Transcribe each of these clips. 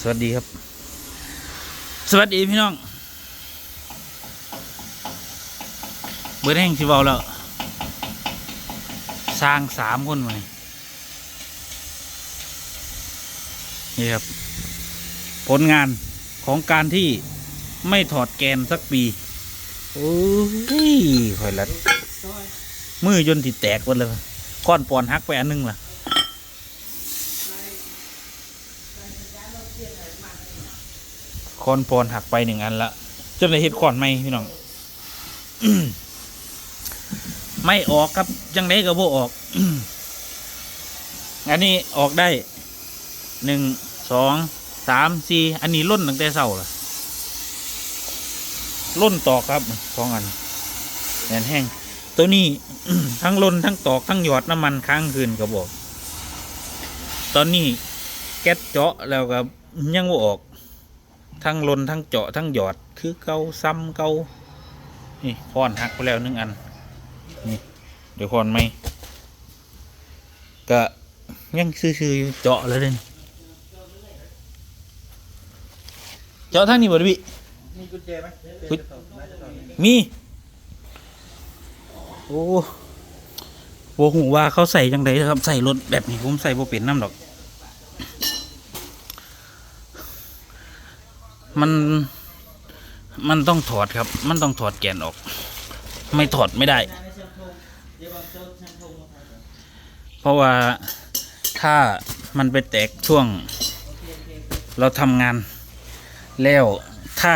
สวัสดีครับ สวัสดีพี่น้องเบิร์ดแห่งสิเบาแล้ว สร้างสามคนมานี่นี่ครับ ผลงานของการที่ไม่ถอดแกนสักปี โอ้ยข่อยละมือจนติดแตกหมดเลยก้อนปอนหักไปอันหนึงล่ะ คอนปอนหักไปหนึ่งอันละจนได้เห็ดขอนไหมพี่น้องไม่ออกครับจังไดก็บ่ออกอันนี้ออกได้หนึ่งสองสามสี่อันนี้ล่นตั้งแต่เศร้าละล่นตอกครับสองอันแหนแห้งตัวนี้ทั้งล่นทั้งตอกทั้งหยอดน้ำมันค้างคืนก็บอก ตอนนี้แก๊สเจาะแล้วก็ยังบ่ออก ทั้งลนทั้งเจาะทั้งหยอดคือเกาซ้ำเกานี่คอนหักไปแล้วหนึ่งอันนี่เดี๋ยวคอนไหมก็ยังซื่อๆอยู่เจาะเลยเด่นเจาะทั้งนี้บ่ดพี่มีกุญแจไหมกุญมีโอ้โหหูว่าเขาใส่จังไดนะครับใส่รถแบบนี้ผมใส่บ่เป็นน้ำดอก มันมันต้องถอดครับ มันต้องถอดแกนออก ไม่ถอดไม่ได้ เพราะว่าถ้ามันไปแตกช่วง เราทำงาน แล้วถ้า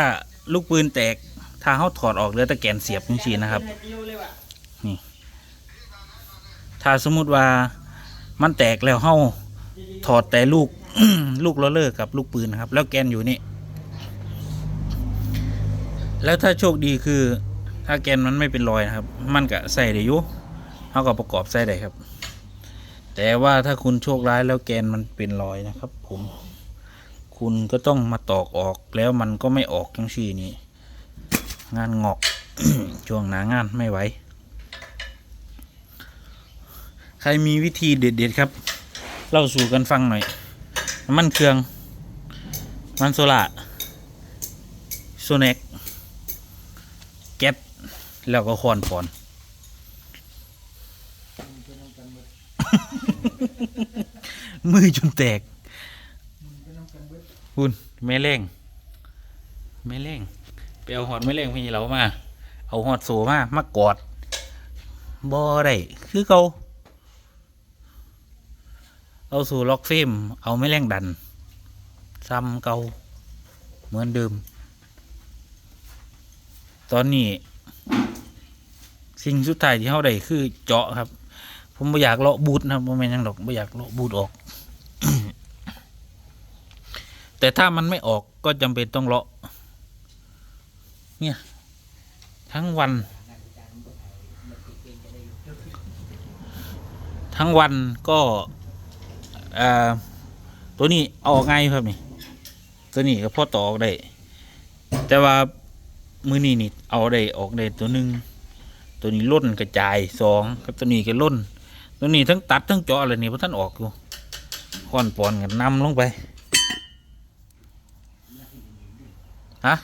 ลูกปืนแตก ถ้าเขาถอดออกเหลือแต่แกนเสียบจริงๆนะครับ นี่ ถ้าสมมุติว่ามันแตกแล้วเขาถอดแต่ลูก ลูกล้อเลอร์กับลูกปืนนะครับ แล้วแกนอยู่นี่ แล้วถ้าโชคดีคือ ถ้าแกนมันไม่เป็นรอยนะครับ มันก็ใส่ได้อยู่เขาก็ประกอบใส่ได้ครับ แต่ว่าถ้าคุณโชคร้ายแล้วแกนมันเป็นรอยนะครับ ผม คุณก็ต้องมาตอกออกแล้วมันก็ไม่ออกจังซี่นี้งานงอกช่วงหนางานไม่ไหวใครมีวิธีเด็ดๆครับเล่าสู่กันฟังหน่อยมันเครื่อง มันโซล่าโซเน็ก แล้วก็คอนปอน มือจนแตกคุณแม่เร่งแม่เร่งไปเอาหอดแม่เร่งพี่เรามา เอาหอดโซมามากอดบ่ได้คือเขาเอาสู่ล็อกฟิล์มเอาแม่เร่งดัน ซ้ำเก่าเหมือนเดิม ตอนนี้ สิ่งสุดท้ายที่เขาได้คือเจาะครับ ผมไม่อยากเลาะบูทนะครับไม่แม่นหยังดอกไม่อยากเลาะบูทออก แต่ถ้ามันไม่ออกก็จำเป็นต้องเลาะ เนี่ย ทั้งวัน ทั้งวันก็ตัวนี้เอาอกง่ายครับนี่ตัวนี้ก็พอต่อออกได้ แต่ว่ามือนี้นี่เอาได้ออกได้ตัวหนึ่ง ตัวนี้ล่นกระจายสองกับตัวนี้ก็ล่น ตัวนี้ทั้งตัดทั้งเจาะเลยนี่พระท่านออกอยู่ค้อนปอนกันนำลงไปฮะ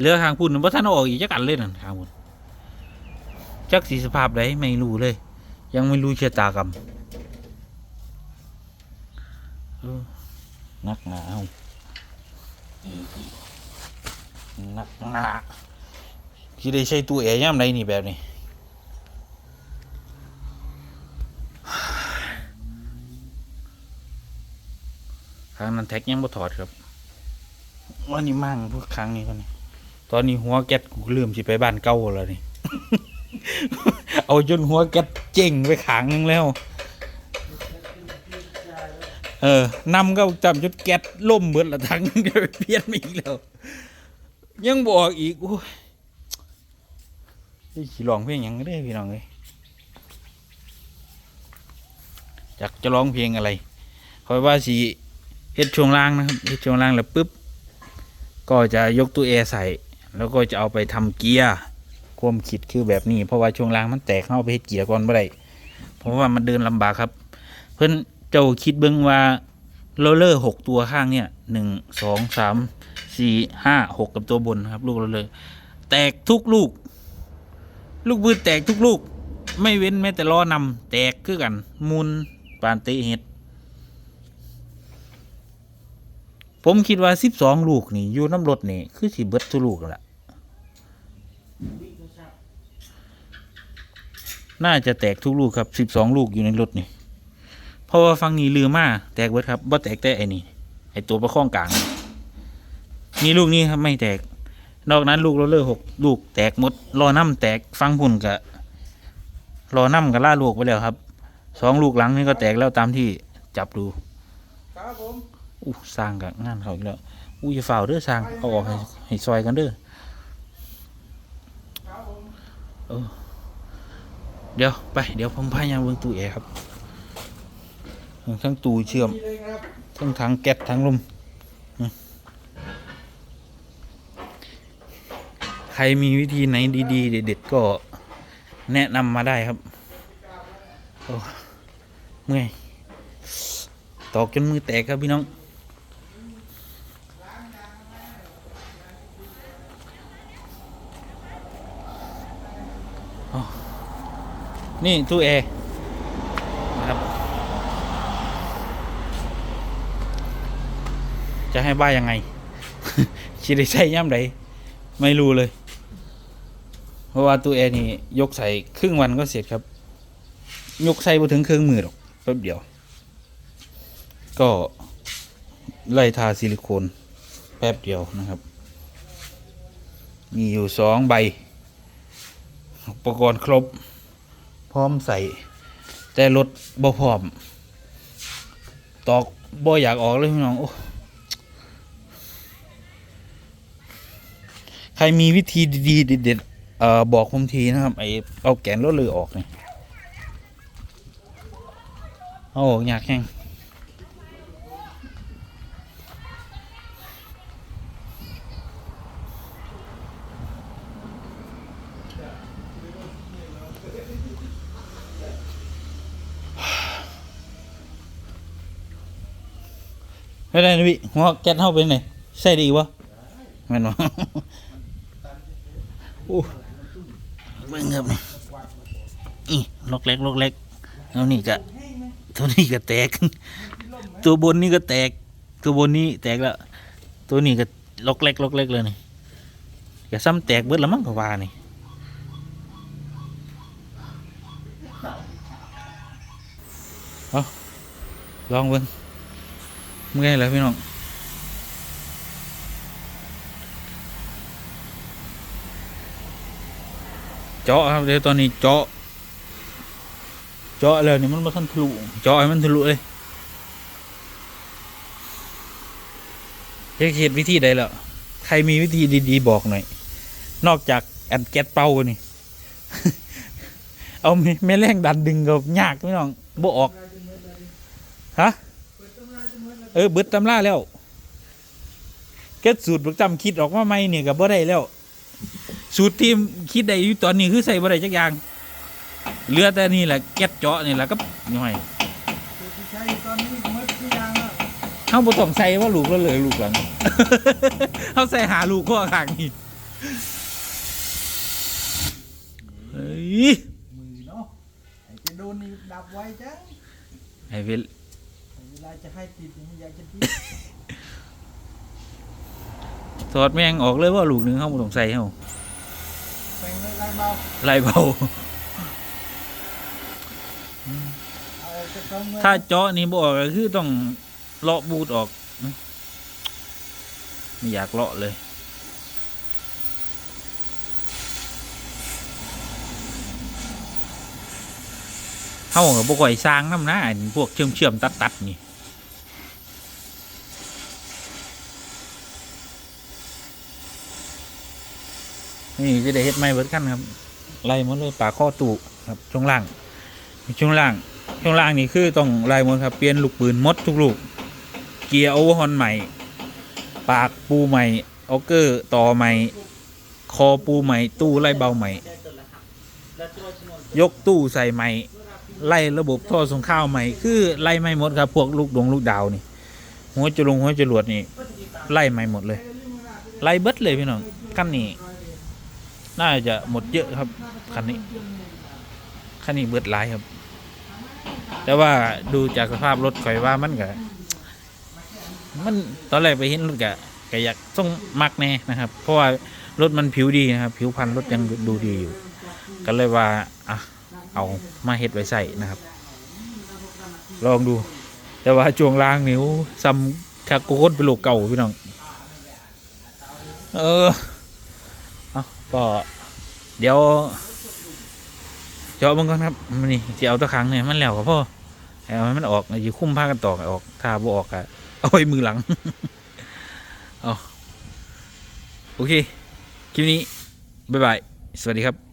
เรือทางพุ่นพระท่านออกอีกจักอันเลยนั่นทางพุ่นจักสีสภาพใดไม่รู้เลย ยังไม่รู้เชะตากรรมนักหนาเอานักหนา ที่ได้ใช้ตู้แอร์ย่ำไรนี่แบบนี้ครั้งนั้นแท็กยังบ่ถอดครับวันนี้มั่งพวกครั้งนี้ก็นี่ตอนนี้หัวแก๊สกูลืมสิไปบ้านเก่าแล้วนี่ เอาจนหัวแก๊สเจ๋งไปขางหนึงแล้ว เออนำก็จำจุดแก๊สล่มเบิดละทั้งเดี๋ยวไปเปลี่ยนมาอีกแล้ว ยังบอกอีกโอ้ยนี่ ขี่ร้องเพลงหยังก็ได้พี่น้องเลยอยากจะร้องเพลงอะไรคอยว่าสีเฮ็ดช่วงล่างนะครับเฮ็ดช่วงล่างแล้วปุ๊บก็จะยกตู้แอร์ใส่ แล้วก็จะเอาไปทำเกียร์ความคิดคือแบบนี้เพราะว่าช่วงล่างมันแตกเข้าไปเฮ็ดเกียร์ก่อนบ่ได้เพราะว่ามันเดินลำบากครับ เพิ่นเจ้าคิดเบิ้งว่าโรลเลอร์หกตัวข้างเนี่ยหนึ่งสองสามสี่ห้าหกกับตัวบนครับ ลูกโรลเลอร์แตกทุกลูก ลูกปืนแตกทุกลูก ไม่เว้นแม้แต่ล้อนำแตกคือกัน มูลปานตะเห็ดผมคิดว่าสิบสองลูกนี่อยู่น้ำรถนี่คือสิเบิดทุกลูกแล้วล่ะน่าจะแตกทุกลูกครับสิบสองลูกอยู่ในรถนี่เพราะว่าฟังนี้ลือมาแตกเบิดครับบ่แตกแต่ไอ้นี่ไอ้ตัวประคองกลางนี่ลูกนี้ครับไม่แตก นอกนั้นลูกเราเลอร์หกลูกแตกหมดรอน้ำแตกฟังพุ่นกะรอน้ำกับล่าลูกไปแล้วครับสองลูกหลังนี่ก็แตกแล้วตามที่จับดูครับผมอู้สร้างกับงานเขาอีกแล้วอู้อย่าฝ่าวเด้อสร้างเอาออกให้ให้ซอยกันเด้อครับผมเดี๋ยวไปเดี๋ยวผมพายามเบิ่งตู้แอร์ครับทั้งตู้เชื่อมนี่เลยครับทั้งถังแก๊สถังลมอืมใครมีวิธีไหนดีๆ เด็ดๆก็แนะนำมาได้ครับ โอ้เมื่อยตอกจนมือแตกครับพี่น้องอนี่ตู้แอร์นะครับ จะให้บ้ายังไง ชิได้ใช้ย่ำใดไม่รู้เลย ราะว่าตัวแอร์นี่ยกใส่ครึ่งวันก็เสร็จครับ ยกใส่ไปถึงเครื่องมือหรอกแป๊บเดียว ก็ไล่ทาซิลิโคนแป๊บเดียวนะครับ มีอยู่สองใบ อุปกรณ์ครบ พร้อมใส่ แต่รถบ่พร้อม ตอกบ่อยากออกเลยพี่น้องโอ้ใครมีวิธีดีๆเด็ดๆ เอ่อบอกผมทีนะครับไอเอาแกนรถเลยอออกนี่เอาออกยากแห้งไม่ได้นะพี่หัวแก๊สเข้าไปไหนใส่ดีวะแม่นวะโอ้ เบิ่งครับนี่อีลกเล็กลกเล็กแล้วนี่ก็ตัวนี้ก็แตก ตัวบนนี่ก็แตก ตัวบนนี้แตกแล้ว ตัวนี้ก็ลกเล็กลกเล็กเลยนี่ก็ซ้ำแตกเบิดล้วมั้งกว่านี่เอาลองเบิ่งเมื่อยแล้วพี่น้อง เจาะครับเดี๋ยวตอนนี้เจาะ เจาะแล้วนี่มันมาทันทะลุเจาะให้มันทะลุเลยเฮ็ดเฮ็ดวิธีใดล้วใครมีวิธีดีๆบอกหน่อย นอกจากแอนแก๊สเป่านี่ เอาแม่แม่แรงดันดึงก็ยากไม่น้องบ่ออกฮะเออเบิดตำราแล้วแก๊สสูตรประจำคิดออกมาใหม่เนี่ก็บ่ได้แล้ว สูตรที่คิดได้อยู่ตอนนี้คือใส่บ่ได้จักอย่างเหลือแต่นี่แหละแก๊สเจาะนี่แหละก็หน่อยสูตรที่ใช้ตอนนี้หมดทุกอย่างแล้วเฮาบ่ต้องใส่ว่าลูกแล้วเลยลูกหลังเฮาใส่หาลูกข้อข้างนี่เฮ้ยมือเนาะไอ้จะโดนนี่ดับไว้จังไอ้เวลเวลาจะให้ติดนี่อยากจะติดถอดแม่งออกเลยว่าลูกหนึงเฮาบ่ต้องใส่เฮา แปลงเลยลายเบาไล่เบาเอาออกจะต้องเลยถ้าเจาะนี่บ่ออกก็คือต้องเลาะบูดออกไม่อยากเลาะเลย เฮาก็บ่ค่อยสร้างน้ำนะอันพวกเชื่อมเชื่อมๆตัดตัดๆนี่ นี่จะได้เฮ็ดไม้เบิดกันครับไล่หมดเลยปากข้อตู้ครับช่วงล่างช่วงล่างช่วงล่างนี่คือต้องไล่หมดครับเปลี่ยนลูกปืนมดทุกลูก เกียร์โอเวอร์ฮอนใหม่ ปากปูใหม่ออกเกอร์ต่อใหม่ คอปูใหม่ ตู้ไล่เบาใหม่ ยกตู้ใส่ใหม่ ไล่ระบบท่อส่งข้าวใหม่ คือไล่ไม่หมดครับพวกลูกดวงลูกดาวนี่หัวจรวงหัวจรวดนี่ไล่ไม่หมดเลย ไล่เบิดเลยพี่น้องคันนี้ น่าจะหมดเยอะครับคันนี้คันนี้เบิดหลายครับ แต่ว่าดูจากสภาพรถข่อยว่ามันก็มันตอนแรกไปเห็นรถกะก็อยากต้องมักแน่นะครับ เพราะว่ารถมันผิวดีนะครับ ผิวพันธุ์รถยังดูดีอยู่ ก็เลยว่าอะเอามาเฮ็ดไว้ใส่นะครับ ลองดู แต่ว่าจวงล่างนิ้วซ้ำคาโกนเป็นโลกเก่าพี่น้อง เออ ก็เดี๋ยวเจาะมันก่อนครับมันนี่จะเอาตะครั้งเนี่ยมันแล้วก็พ่อเอาให้มันออกอยู่คุ้มผ้ากันตอกออกถ้าบ่ออกอะเอาไว้มือหลังเอาโอเค คลิปนี้ บ๊ายบาย สวัสดีครับ